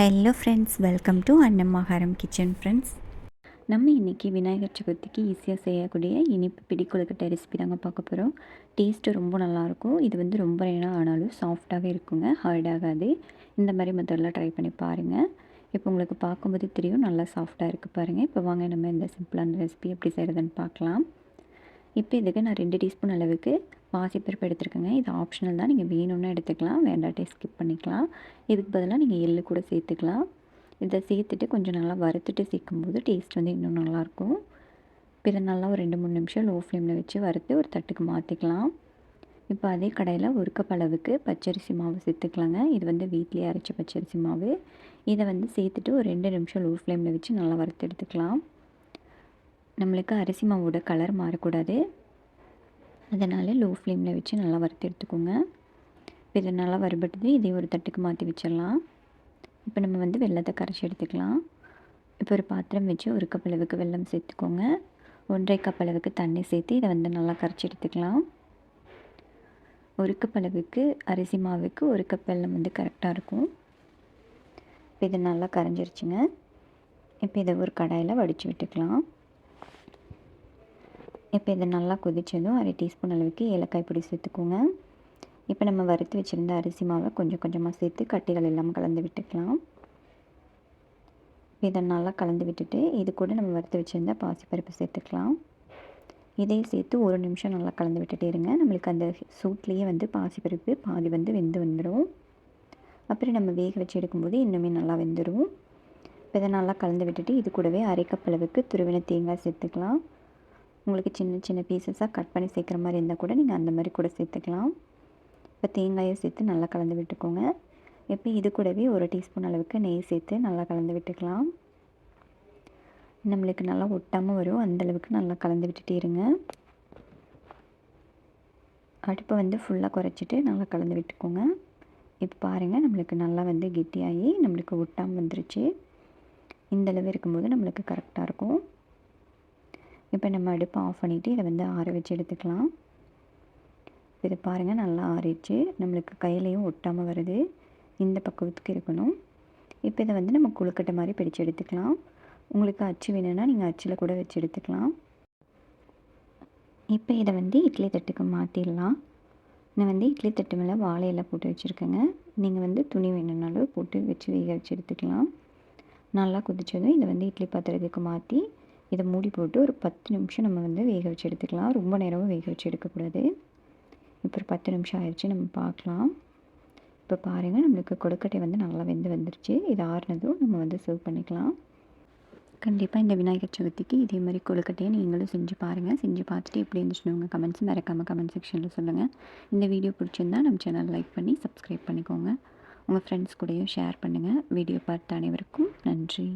Hello friends welcome to அன்னம்மாகாரம் kitchen friends நம்ம இன்றைக்கி விநாயகர் சதுர்த்திக்கு ஈஸியாக செய்யக்கூடிய இனிப்பு பிடி கொழுக்கட்டை ரெசிபி தாங்க பார்க்க போகிறோம் டேஸ்ட்டு ரொம்ப நல்லாயிருக்கும். இது வந்து ரொம்ப நேரம் ஆனாலும் சாஃப்டாகவே இருக்குங்க. ஹார்ட் ஆகாது. இந்த மாதிரி மெத்தடில் ட்ரை பண்ணி பாருங்கள் இப்போ உங்களுக்கு பார்க்கும்போது தெரியும் நல்லா சாஃப்டாக இருக்குது பாருங்கள் இப்போ வாங்க நம்ம இந்த சிம்பிளான ரெசிபி எப்படி செய்கிறதுன்னு பார்க்கலாம். இப்போ இதுக்கு நான் ரெண்டு டீஸ்பூன் அளவுக்கு பாசிப்பருப்பு எடுத்துருக்கேங்க இது ஆப்ஷனல் தான். நீங்கள் வேணும்னு எடுத்துக்கலாம். வேண்டாட்டே ஸ்கிப் பண்ணிக்கலாம். இதுக்கு பதிலாக நீங்கள் எள்ளு கூட சேர்த்துக்கலாம். இதை சேர்த்துட்டு கொஞ்சம் நல்லா வறுத்துட்டு சேர்க்கும்போது டேஸ்ட் வந்து இன்னும் நல்லாயிருக்கும். இப்போ இதை நல்லா ஒரு ரெண்டு மூணு நிமிஷம் லோ ஃப்ளேமில் வச்சு வறுத்து ஒரு தட்டுக்கு மாற்றிக்கலாம் இப்போ அதே கடையில் ஒரு கப் அளவுக்கு பச்சரிசி மாவு சேர்த்துக்கலாங்க. இது வந்து வீட்லேயே அரைச்ச பச்சரிசி மாவு. இதை வந்து சேர்த்துட்டு ஒரு ரெண்டு நிமிஷம் லோ ஃப்ளேமில் வச்சு நல்லா வறுத்து எடுத்துக்கலாம். நம்மளுக்கு அரிசி மாவோட கலர் மாறக்கூடாது. அதனால் லோ ஃப்ளேமில் வச்சு நல்லா வறுத்து எடுத்துக்கோங்க. இப்போ இது நல்லா வறுபட்டுது இதே ஒரு தட்டுக்கு மாற்றி வச்சிடலாம். இப்போ நம்ம வந்து வெள்ளத்தை கரைச்சி எடுத்துக்கலாம். இப்போ ஒரு பாத்திரம் வச்சு ஒரு கப் அளவுக்கு வெல்லம் சேர்த்துக்கோங்க. ஒன்றரை கப் அளவுக்கு தண்ணி சேர்த்து இதை வந்து நல்லா கரைச்சி எடுத்துக்கலாம். ஒரு கப் அளவுக்கு அரிசி மாவுக்கு ஒரு கப் வெள்ளம் வந்து கரெக்டாக இருக்கும். இப்போ இது நல்லா கரைஞ்சிருச்சுங்க. இப்போ இதை ஒரு கடாயில் வடித்து விட்டுக்கலாம். இப்போ இதை நல்லா கொதித்ததும் அரை டீஸ்பூன் அளவுக்கு ஏலக்காய் பொடி சேர்த்துக்கோங்க. இப்போ நம்ம வறுத்து வச்சுருந்த அரிசி மாவை கொஞ்சம் கொஞ்சமாக சேர்த்து கட்டிகள் எல்லாம் கலந்து விட்டுக்கலாம். இதை நல்லா கலந்து விட்டுட்டு இது கூட நம்ம வறுத்து வச்சுருந்த பாசிப்பருப்பு சேர்த்துக்கலாம். இதையும் சேர்த்து ஒரு நிமிஷம் நல்லா கலந்து விட்டுட்டே இருங்க. நம்மளுக்கு அந்த சூட்லேயே வந்து பாசிப்பருப்பு பாதி வந்து வெந்து வந்துடும் அப்புறம் நம்ம வேக வச்சு எடுக்கும்போது இன்னுமே நல்லா வெந்துடும் இப்போ இதை நல்லா கலந்து விட்டுட்டு இது கூடவே அரை கப் அளவுக்கு துருவின தேங்காய் சேர்த்துக்கலாம். உங்களுக்கு சின்ன சின்ன பீசஸாக கட் பண்ணி சேர்க்குற மாதிரி இருந்தால் கூட நீங்கள் அந்த மாதிரி கூட சேர்த்துக்கலாம். இப்போ தேங்காயை சேர்த்து நல்லா கலந்து விட்டுக்கோங்க. இப்போ இது கூடவே ஒரு டீஸ்பூன் அளவுக்கு நெய் சேர்த்து நல்லா கலந்து விட்டுக்கலாம். நம்மளுக்கு நல்லா ஒட்டாமல் வரும். அந்தளவுக்கு நல்லா கலந்து விட்டுட்டே இருங்க. அடுப்பை வந்து ஃபுல்லாக குறைச்சிட்டு நல்லா கலந்து விட்டுக்கோங்க. இப்போ பாருங்கள் நம்மளுக்கு நல்லா வந்து கெட்டியாகி நம்மளுக்கு ஒட்டாமல் வந்துருச்சு. இந்தளவு இருக்கும்போது நம்மளுக்கு கரெக்டாக இருக்கும். இப்போ நம்ம அடுப்பை ஆஃப் பண்ணிவிட்டு இதை வந்து ஆற வச்சு எடுத்துக்கலாம். இதை பாருங்கள் நல்லா ஆறிடுச்சு. நம்மளுக்கு கையிலையும் ஒட்டாமல் வருது. இந்த பக்குவத்துக்கு இருக்கணும். இப்போ இதை வந்து நம்ம குழுக்கட்டை மாதிரி பிடிச்சு எடுத்துக்கலாம். உங்களுக்கு அச்சு வேணும்னா நீங்கள் அச்சில் கூட வச்சு எடுத்துக்கலாம். இப்போ இதை வந்து இட்லி தட்டுக்கு மாற்றிடலாம் நான் வந்து இட்லி தட்டு மேலே வாழையெல்லாம் போட்டு வச்சுருக்கேங்க. நீங்கள் வந்து துணி வேணும்னாலும் போட்டு வச்சு வேக வச்சு எடுத்துக்கலாம். நல்லா கொதிச்சதும் இதை வந்து இட்லி பாத்திரத்துக்கு மாற்றி இதை மூடி போட்டு ஒரு பத்து நிமிஷம் நம்ம வந்து வேக வச்சு எடுத்துக்கலாம். ரொம்ப நேரமும் வேக வச்சு எடுக்கக்கூடாது. இப்போ ஒரு பத்து நிமிஷம் ஆயிடுச்சு நம்ம பார்க்கலாம். இப்போ பாருங்கள் நம்மளுக்கு கொழுக்கட்டை வந்து நல்லா வெந்து வந்துருச்சு. இது ஆறுனதும் நம்ம வந்து சர்வ் பண்ணிக்கலாம். கண்டிப்பாக இந்த விநாயகர் சதுர்த்திக்கு இதே மாதிரி கொழுக்கட்டையை நீங்களும் செஞ்சு பாருங்கள் செஞ்சு பார்த்துட்டு எப்படி இருந்துச்சுன்னு உங்கள் கமெண்ட்ஸ் மறக்காமல் கமெண்ட் செக்ஷனில் சொல்லுங்கள் இந்த வீடியோ பிடிச்சிருந்தா நம்ம சேனல் லைக் பண்ணி சப்ஸ்கிரைப் பண்ணிக்கோங்க. உங்கள் ஃப்ரெண்ட்ஸ் கூடயும் ஷேர் பண்ணுங்கள் வீடியோ பார்த்த அனைவருக்கும் நன்றி.